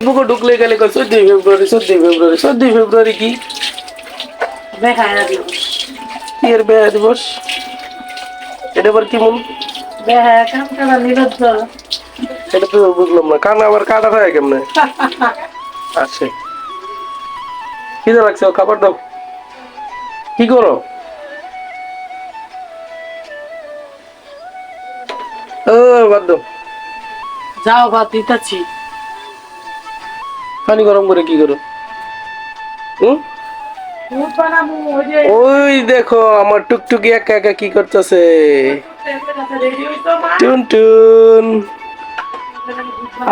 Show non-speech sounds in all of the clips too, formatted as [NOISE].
বুকে ঢুকলে গেলে চোদ্দই ফেব্রুয়ারি চোদ্দই ফেব্রুয়ারি চোদ্দই ফেব্রুয়ারি কি? বেহায়া এর বেয়া দিবস? এটা আবার বেহায়া করা নিরুদ্ধ এটা তো বুঝলাম না কান আবার কাটা থাকে কেমনে? [LAUGHS] আছে। খিদে লাগছে খাবার দাও। কি করো? ও বাদ দাও। যাও বাদ দিতেছি। পানি গরম করে কি করো? ওই দেখো, আমার টুকটুকি একা একা কি করতেছে? টুন টুন।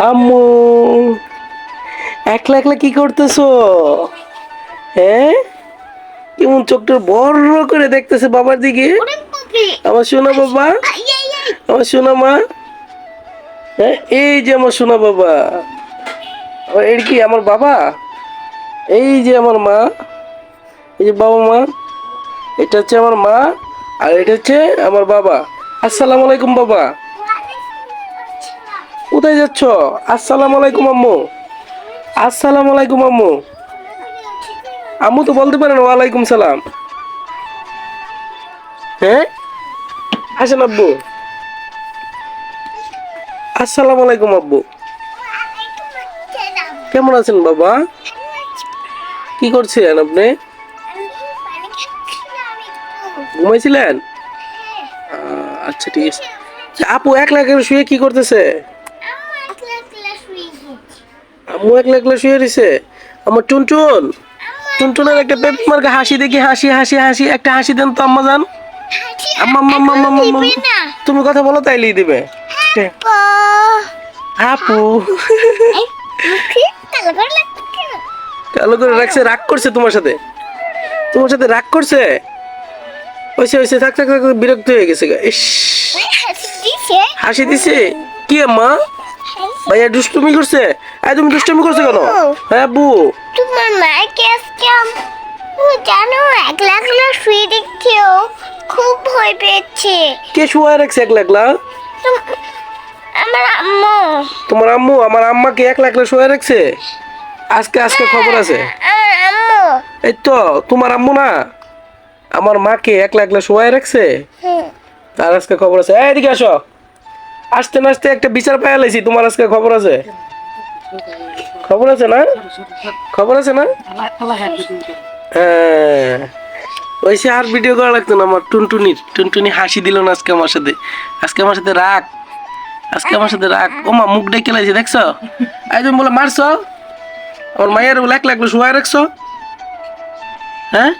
আম্মু, একলা একলা কি করতেছো? হ্যাঁ কেমন চোখটা বড় করে দেখতেছে বাবার দিকে? আমার সোনা বাবা? আমার সোনা মা? হ্যাঁ এই যে আমার সোনা বাবা। এর কি, আমার বাবা? এই যে আমার মা, এই যে বাবা মা, এটা হচ্ছে আমার মা, আর এটা হচ্ছে আমার বাবা। আসসালামু আলাইকুম বাবা। কোথায় যাচ্ছ? আসসালামু আলাইকুম আম্মু। আসসালামু আলাইকুম আম্মু। আম্মু তো বলতে পারেন ওয়ালাইকুম সালাম। হ্যাঁ? আসেন আব্বু। আসসালামু আলাইকুম আব্বু। কেমন আছেন বাবা? কি করছিলেন আপনি? ঘুমাইছিলেন? আচ্ছা ঠিক আছে। আপু একলা একলা শুয়ে কি করতেছে? আম্মু একলা একলা শুয়ে রয়েছে আমার টুনটুন টুনটুনের একটা পেপ মার্কা হাসি দেখি হাসি হাসি হাসি একটা হাসি দেন তো আম্মা জান আম্মা আম্মা আম্মা আম্মা আম্মা তুমি কথা বলো তাইলেই দিবে। আপু। কালো করে রাখছে রাগ করছে তোমার সাথে। তোমার সাথে রাগ করছে? ওইসে ওইসে থাক থাক থাক বিরক্ত হয়ে গেছে ইস। হাসি দিছে? কি মা ভাইয়া দুষ্টুমি করছে? এই তুমি দুষ্টুমি করছ কেন? হ্যাঁ আব্বু। তোমার মাকে আজকে আম- ও জানো একলা একলা শুয়ে খুব ভয় পেয়েছে। কে শুয়ে রাখছে একলা একলা? আমার আম্মু। তোমার আম্মু আমার আম্মাকে শুয়ে রাখছে? আজকে আজকে খবর আছে। আমার আম্মু। এই তো তোমার আম্মু না? আমার মাকে শুয়ে রাখছে? আজকে খবর আছে। এই এদিকে আসো। আসতে না আসতে একটা বিচার পাইয়া লাইছি তোমার আজকে খবর আছে? খবর আছে না? খবর আছে না? হ্যাঁ। হ্যাঁ ওইসে আর ভিডিও করা লাগতো না আমার টুনটুনির। টুনটুনি হাসি দিল না আজকে আমার সাথে। আজকে আমার সাথে রাগ। আজকে আমার সাথে রাগ। ওমা মুখ ডেকে লাইছে, দেখছ? এই তুমি বলে, মারছো? আমার মায়ের লাখ লাগল শুয়ে রাখছো? হ্যাঁ?